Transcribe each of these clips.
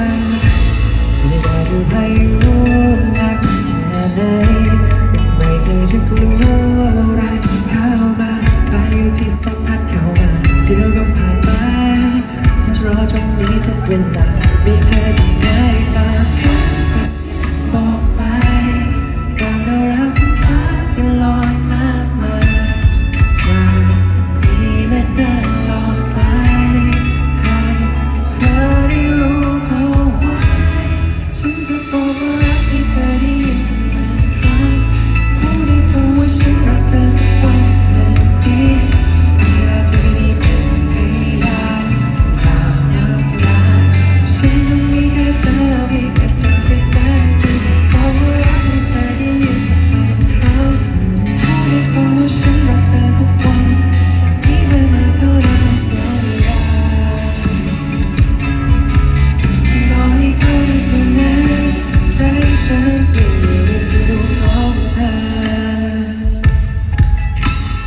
มาจะได้หรืรู้นักแค่ไหนไม่เคยจะกลัอะไรเข้ามาไปที่สัมผัเขามาเดียวก็ผ่านไปฉันรอตรงนี้ทุกเวลาไม่เคย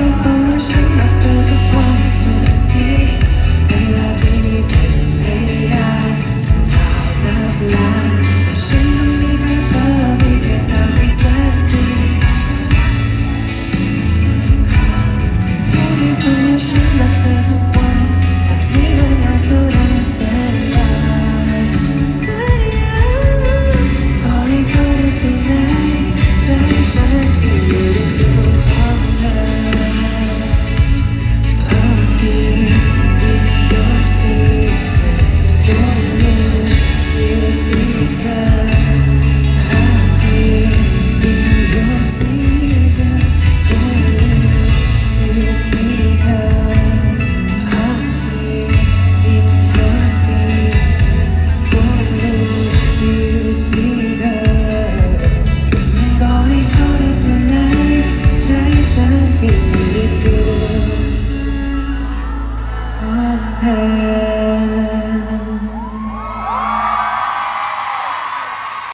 你换了心 Hey.